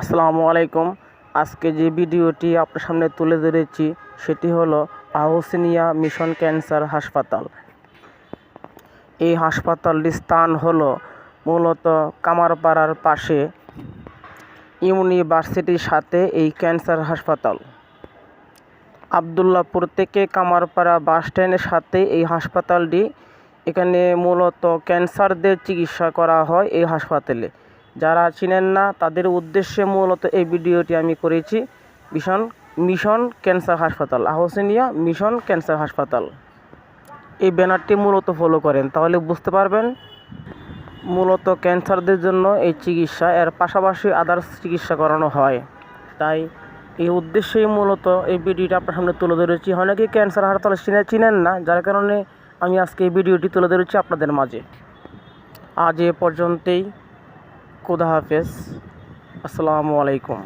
আসসালামু আলাইকুম। আজকে যে ভিডিওটি আপনার সামনে তুলে ধরেছি, সেটি হলো আহসিনিয়া মিশন ক্যান্সার হাসপাতাল। এই হাসপাতালটির স্থান হলো মূলত কামারপাড়ার পাশে ইউনিভার্সিটির সাথে এই ক্যান্সার হাসপাতাল। আবদুল্লাপুর থেকে কামারপাড়া বাস স্ট্যান্ডের সাথে এই হাসপাতালটি, এখানে মূলত ক্যান্সারদের চিকিৎসা করা হয় এই হাসপাতালে। যারা চিনেন না, তাদের উদ্দেশ্যে মূলত এই ভিডিওটি আমি করেছি। মিশন মিশন ক্যান্সার হাসপাতাল, আহসিনিয়া মিশন ক্যান্সার হাসপাতাল। এই ব্যানারটি মূলত ফলো করেন। তাহলে বুঝতে পারবেন, মূলত ক্যান্সারদের জন্য এই চিকিৎসা, এর পাশাপাশি আদার্স চিকিৎসা করানো হয়। তাই এই উদ্দেশ্যেই মূলত এই ভিডিওটা আপনার সামনে তুলে ধরেছি। অনেকে ক্যান্সার হাসপাতাল চিনে চিনেন না, যার কারণে আমি আজকে এই ভিডিওটি তুলে ধরেছি আপনাদের মাঝে। আজ এ পর্যন্তই। খুদা হাফেজ আসসালামু আলাইকুম